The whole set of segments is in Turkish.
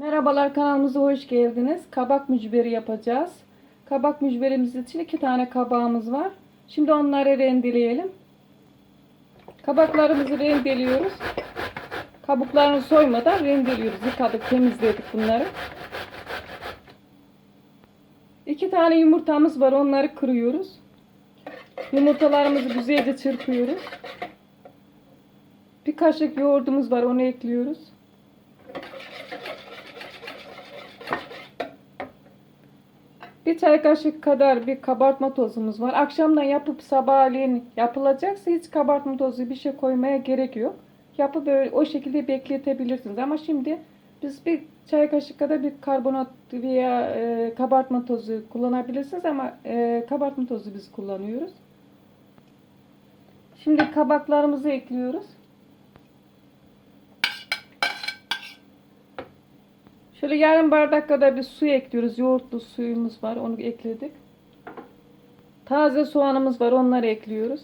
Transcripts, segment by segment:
Merhabalar kanalımıza hoş geldiniz. Kabak mücberi yapacağız. Kabak mücberimiz için iki tane kabağımız var. Şimdi onları rendeleyelim. Kabaklarımızı rendeliyoruz. Kabuklarını soymadan rendeliyoruz. Yıkadık, temizledik bunları. İki tane yumurtamız var. Onları kırıyoruz. Yumurtalarımızı güzelce çırpıyoruz. Bir kaşık yoğurdumuz var. Onu ekliyoruz. Bir çay kaşık kadar bir kabartma tozumuz var. Akşamdan yapıp sabahleyin yapılacaksa hiç kabartma tozu bir şey koymaya gerek yok. Yapıp böyle o şekilde bekletebilirsiniz. Ama şimdi biz bir çay kaşık kadar bir karbonat veya e, kabartma tozu kullanabilirsiniz ama e, kabartma tozu biz kullanıyoruz. Şimdi kabaklarımızı ekliyoruz. Şöyle yarım bardak kadar bir su ekliyoruz. Yoğurtlu suyumuz var. Onu ekledik. Taze soğanımız var. Onları ekliyoruz.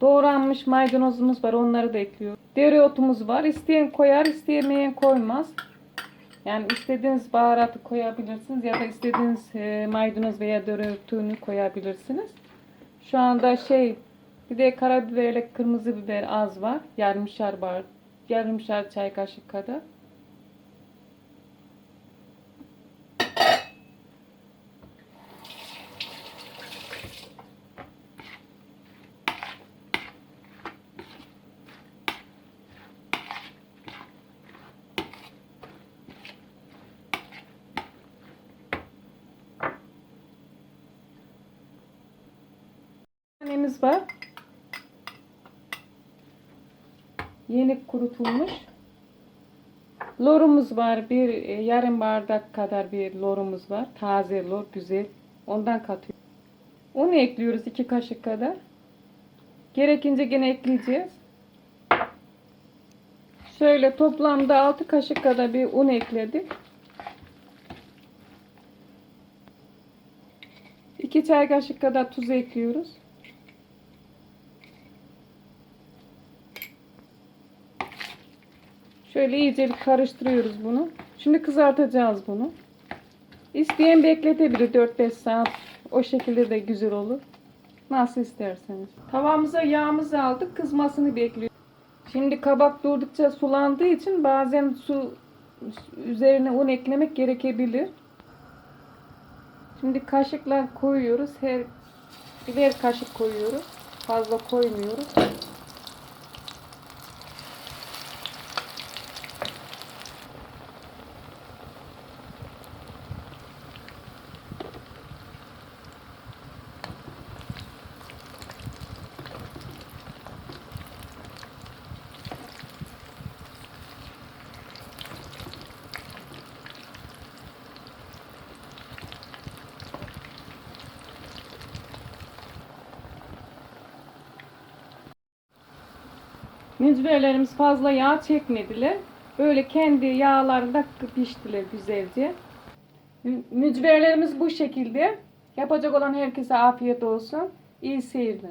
Doğranmış maydanozumuz var. Onları da ekliyoruz. Dereotumuz var. İsteyen koyar, istemeyen koymaz. Yani istediğiniz baharatı koyabilirsiniz ya da istediğiniz e, maydanoz veya dereotunu koyabilirsiniz. Şu anda şey bir de karabiberle kırmızı biber az var. Yarımşar bar, yarımşar çay kaşık kadar. Annemiz var. Yeni kurutulmuş. Lorumuz var. Bir e, yarım bardak kadar bir lorumuz var. Taze lor, güzel. Ondan katıyor. Un ekliyoruz iki kaşık kadar. Gerekince gene ekleyeceğiz. Şöyle toplamda 6 kaşık kadar bir un ekledik. 2 çay kaşık kadar tuz ekliyoruz. Şöyle iyice bir karıştırıyoruz bunu. Şimdi kızartacağız bunu. İsteyen bekletebilir 4-5 saat. O şekilde de güzel olur. Nasıl isterseniz. Tavamıza yağımızı aldık. Kızmasını bekliyoruz. Şimdi kabak durdukça sulandığı için bazen su üzerine un eklemek gerekebilir. Şimdi kaşıkla koyuyoruz. Her birer kaşık koyuyoruz. Fazla koymuyoruz. Mücverlerimiz fazla yağ çekmediler. Böyle kendi yağlarında piştiler güzelce. Mü- Mücverlerimiz bu şekilde. Yapacak olan herkese afiyet olsun. İyi seyirler.